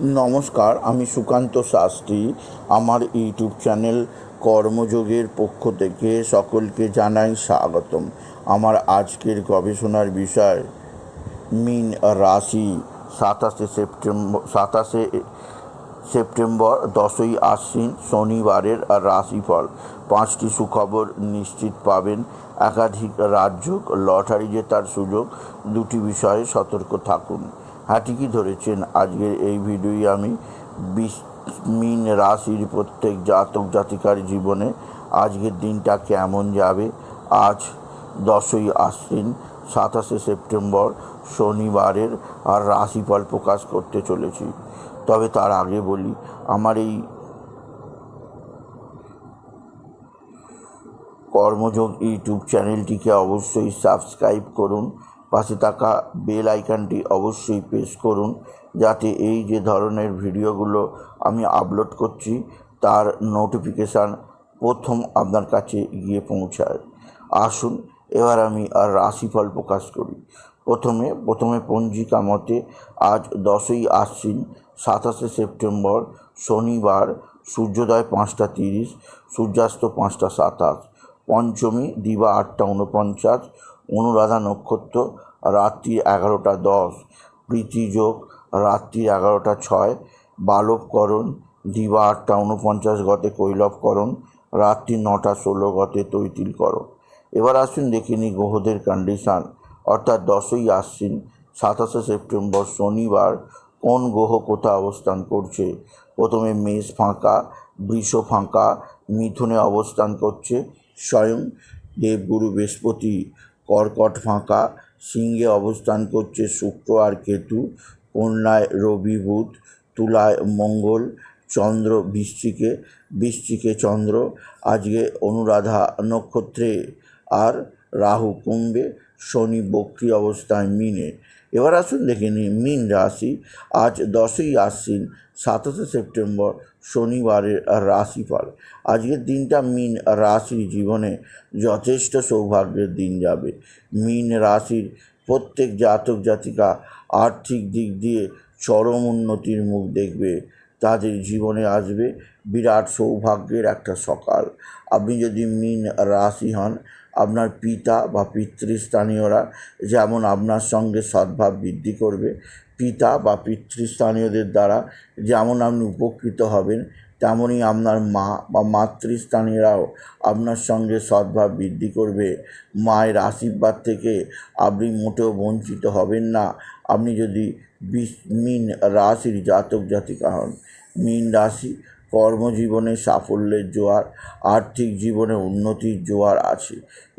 নমস্কার, আমি সুকান্ত শাস্ত্রী। আমার ইউটিউব চ্যানেল কর্মযোগের পক্ষ থেকে সকলকে জানাই স্বাগতম। আমার আজকের গবেষণার বিষয়, মিন রাশি, সাতাশে সেপ্টেম্বর সাতাশে সেপ্টেম্বর দশই আশ্বিন শনিবারের রাশিফল। পাঁচটি সুখবর নিশ্চিত পাবেন। একাধিক রাজ্য লটারি জেতার সুযোগ। দুটি বিষয়ে সতর্ক থাকুন। হ্যাঁ ঠিকই ধরেছেন। আজকের এই ভিডিওই আমি মিন রাশির প্রত্যেক জাতক জাতিকার জীবনে আজকের দিনটা কেমন যাবে। আজ দশই আশ্বিন, সাতাশে সেপ্টেম্বর শনিবারের আর রাশিফল প্রকাশ করতে চলেছি। তবে তার আগে বলি, আমার এই কর্মযোগ ইউটিউব চ্যানেলটিকে অবশ্যই সাবস্ক্রাইব করুন। পাশে থাকা বেল আইকনটি অবশ্যই প্রেস করুন যাতে এই যে ধরনের ভিডিওগুলো আমি আপলোড করছি, তার নোটিফিকেশান প্রথম আপনার কাছে গিয়ে পৌঁছায়। আসুন, এবার আমি আর রাশিফল প্রকাশ করি। প্রথমে প্রথমে পঞ্জিকা মতে আজ দশই আশ্বিন, সাতাশে সেপ্টেম্বর, শনিবার, সূর্যোদয় পাঁচটা তিরিশ, সূর্যাস্ত পাঁচটা সাতাশ। পঞ্চমী, দিবা আটটা উনপঞ্চাশ অনুরাধা নক্ষত্র, রাত্রি এগারোটা দশ প্রীতিযোগ রাত্রি এগারোটা ছয়, বালবকরণ, দিবা আটটা উনপঞ্চাশ গতে কৈলবকরণ, রাত্রি নটা ষোলো গতে তৈতিলকরণ। এবার আসুন দেখে নিই গ্রহদের কন্ডিশান অর্থাৎ দশই আশ্বিন, সাতাশে সেপ্টেম্বর শনিবার, কোন গ্রহ কোথা অবস্থান করছে? প্রথমে মেষ ফাঁকা, বৃষ ফাঁকা, মিথুনে অবস্থান করছে স্বয়ং দেবগুরু বৃহস্পতি কর্কট ফাঁকা, সিংহে অবস্থান করছে শুক্র আর কেতু কন্যায় রবি বুধ, তুলায় মঙ্গল, চন্দ্র বৃশ্চিকে বৃশ্চিকে চন্দ্র, আজকে অনুরাধা নক্ষত্রে, আর রাহু কুম্ভে, শনি বক্রি অবস্থায় মিনে। এবার আসুন দেখে নিই, মিন রাশি, আজ দশই আশ্বিন, সাতাশে সেপ্টেম্বর শনিবারের রাশিফল। আজকের দিনটা মিন রাশির জীবনে যথেষ্ট সৌভাগ্যের দিন যাবে। মিন রাশির প্রত্যেক জাতক জাতিকা আর্থিক দিক দিয়ে চরম উন্নতির মুখ দেখবে। তাদের জীবনে আসবে বিরাট সৌভাগ্যের একটা সকাল। আপনি যদি মিন রাশি হন আপনার পিতা বা পিতৃস্থানীয়রা যেমন আপনার সঙ্গে সদ্ভাব বৃদ্ধি করবে, পিতা বা পিতৃস্থানীয়দের দ্বারা যেমন আপনি উপকৃত হবেন তেমনই আপনার মা বা মাতৃস্থানীয়রাও আপনার সঙ্গে সদ্ভাব বৃদ্ধি করবে। মায়ের আশীর্বাদ থেকে আপনি মোটেও বঞ্চিত হবেন না। আপনি যদি বিশ মিন রাশির জাতক জাতিকা হন, মিন রাশি কর্মজীবনে সাফল্যের জোয়ার, আর্থিক জীবনে উন্নতির জোয়ার আছে।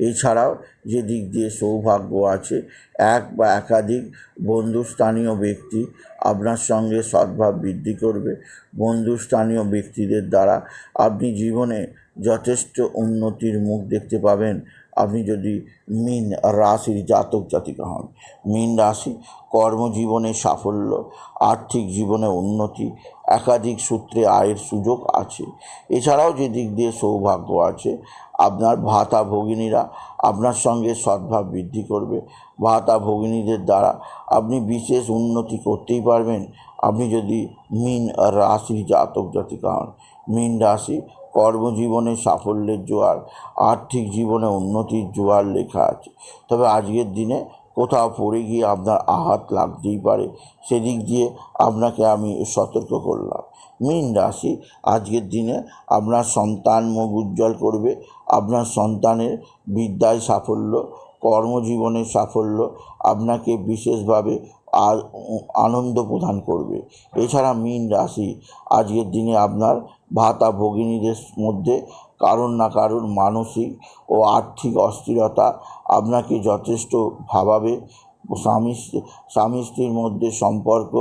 এছাড়াও যে দিক দিয়ে সৌভাগ্য আছে, এক বা একাধিক বন্ধুস্থানীয় ব্যক্তি আপনার সঙ্গে সদ্ভাব বৃদ্ধি করবে। বন্ধুস্থানীয় ব্যক্তিদের দ্বারা আপনি জীবনে যথেষ্ট উন্নতির মুখ দেখতে পাবেন। আপনি যদি মিন রাশির জাতক জাতিকা হন, মিন রাশি কর্মজীবনে সাফল্য, আর্থিক জীবনে উন্নতি একাধিক সূত্রে আয়ের সুযোগ আছে। এছাড়াও যে দিক দিয়ে সৌভাগ্য আছে, আপনার ভাতা ভগিনীরা আপনার সঙ্গে সদ্ভাব বৃদ্ধি করবে। ভাতা ভগিনীদের দ্বারা আপনি বিশেষ উন্নতি করতেই পারবেন। আপনি যদি মিন রাশির জাতক জাতিকা হন, মিন রাশি কর্মজীবনে সাফল্যের জোয়ার, আর্থিক জীবনে উন্নতির জোয়ার লেখা আছে। তবে আজকের দিনে কোথাও পড়ে গিয়ে আপনার আঘাত লাগতেই পারে। সেদিক দিয়ে আপনাকে আমি সতর্ক করলাম। মীন রাশি, আজকের দিনে আপনার সন্তান মুখ উজ্জ্বল করবে। আপনার সন্তানের বিদ্যায় সাফল্য কর্মজীবনের সাফল্য, আপনাকে বিশেষভাবে আনন্দ প্রদান করবে। এছাড়া মীন রাশি, আজকের দিনে আপনার ভাতা ভগিনীদের মধ্যে কারোর না কারোর মানসিক ও আর্থিক অস্থিরতা আপনাকে যথেষ্ট ভাবাবে। স্বামী স্বামী স্ত্রীর মধ্যে সম্পর্ক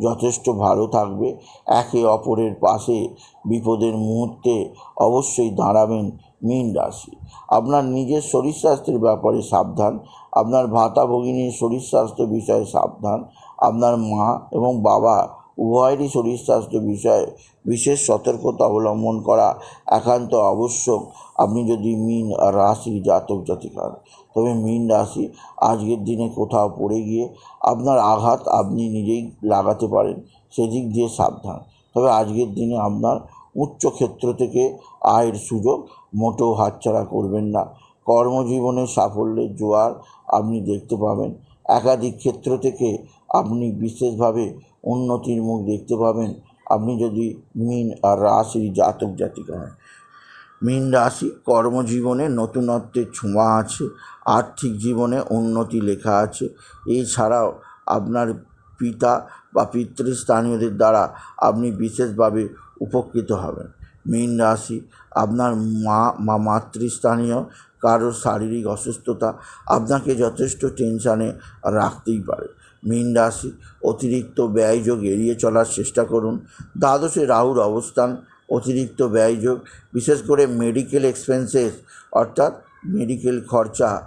যথেষ্ট ভালো থাকবে। একে অপরের পাশে বিপদের মুহূর্তে অবশ্যই দাঁড়াবেন মীন রাশি। আপনার নিজের শরীর স্বাস্থ্যের ব্যাপারে সাবধান। আপনার ভাতা ভগিনীর শরীর স্বাস্থ্য বিষয়ে সাবধান। আপনার মা এবং বাবা উভয়েরই শরীর স্বাস্থ্য বিষয়ে বিশেষ সতর্কতা অবলম্বন করা একান্ত আবশ্যক। আপনি যদি মিন রাশির জাতক জাতিকা হন। তবে মীন রাশি আজকের দিনে কোথাও পড়ে গিয়ে আপনার আঘাত আপনি নিজেই লাগাতে পারেন। সেদিক দিয়ে সাবধান। তবে আজকের দিনে আপনার উচ্চ ক্ষেত্র থেকে আয়ের সুযোগ মোটেও হাতছাড়া করবেন না। কর্মজীবনে সাফল্যের জোয়ার আপনি দেখতে পাবেন। একাধিক ক্ষেত্র থেকে আপনি বিশেষভাবে উন্নতির মুখ দেখতে পাবেন। আপনি যদি মিন আর রাশির জাতক জাতিকা হন। মীন রাশি কর্মজীবনে নতুনত্বের ছোঁয়া আছে, আর্থিক জীবনে উন্নতি লেখা আছে। এছাড়াও আপনার পিতা বা পিতৃস্থানীয়দের দ্বারা আপনি বিশেষভাবে উপকৃত হবেন। মীন রাশি, আপনার মা বা মাতৃস্থানীয় কারোর শারীরিক অসুস্থতা, আপনাকে যথেষ্ট টেনশানে রাখতেই পারে। মীন রাশি, অতিরিক্ত ব্যয়যোগ এড়িয়ে চলার চেষ্টা করুন। দ্বাদশে রাহুর অবস্থান, অতিরিক্ত ব্যয়যোগ, বিশেষ করে মেডিকেল এক্সপেন্সেস অর্থাৎ মেডিকেল খরচা,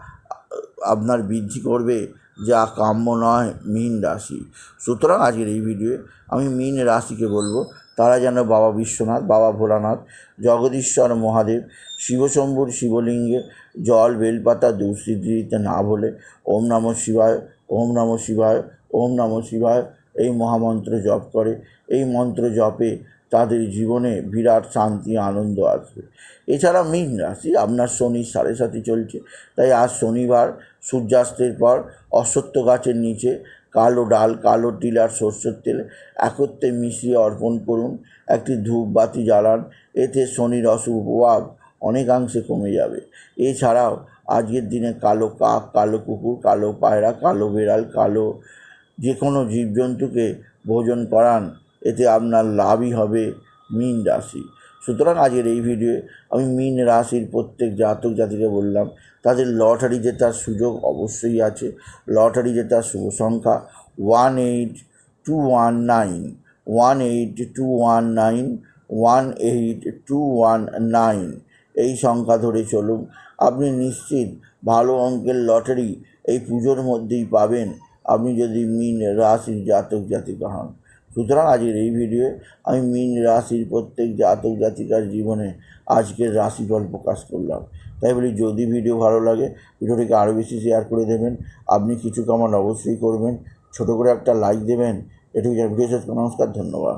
আপনার বৃদ্ধি করবে, যা কাম্য নয় মীন রাশি। সুতরাং আজকের এই ভিডিওয়ে আমি মীন রাশিকে বলব তারা যেন বাবা বিশ্বনাথ, বাবা ভোলানাথ, জগদীশ্বর মহাদেব, শিবশম্ভুর শিবলিঙ্গে জল, বেলপাতা দুঃস্থিতি দিতে না বলে ওম নম শিবায়, ওম নম শিবায়, ওম নম শিবায় এই মহামন্ত্র জপ করে। এই মন্ত্র জপে তাদের জীবনে বিরাট শান্তি, আনন্দ আসবে। এছাড়া মীন রাশি, আপনার শনি সাড়ে সাথে চলছে, তাই আজ শনিবার সূর্যাস্তের পর অশ্বত্থ গাছের নিচে কালো ডাল, কালো তিল আর সর্ষের তেল একত্রে মিশিয়ে অর্পণ করুন। একটি ধূপ বাতি জ্বালান, এতে শনির অশুভ প্রভাব অনেকাংশে কমে যাবে। এছাড়াও আজকের দিনে কালো কাক, কালো কুকুর, কালো পায়রা, কালো বেড়াল, কালো যে কোনো জীবজন্তুকে ভোজন করান, এতে আপনার লাভই হবে মীন রাশি। সুতরাং আজকের এই ভিডিওয়ে আমি মিন রাশির প্রত্যেক জাতক জাতিকে বললাম, তাদের লটারি জেতার সুযোগ অবশ্যই আছে। লটারি জেতার শুভ সংখ্যা one eight two one nine, one eight two one nine, one eight two one nine এই সংখ্যা ধরে চলুন। আপনি নিশ্চিত ভালো অঙ্কের লটারি এই পুজোর মধ্যেই পাবেন। আপনি যদি মিন রাশির জাতক জাতিকা হন সুতরাং আজকের এই ভিডিওয়ে আমি মিন রাশির প্রত্যেক জাতক জাতিকার জীবনে আজকের রাশিফল প্রকাশ করলাম। তাই বলি, যদি ভিডিও ভালো লাগে ভিডিওটিকে আরও বেশি শেয়ার করে দেবেন। আপনি কিছু কামান অবশ্যই করবেন। ছোটো করে একটা লাইক দেবেন। এটুকু ভিডিও শেষ করে নমস্কার, ধন্যবাদ।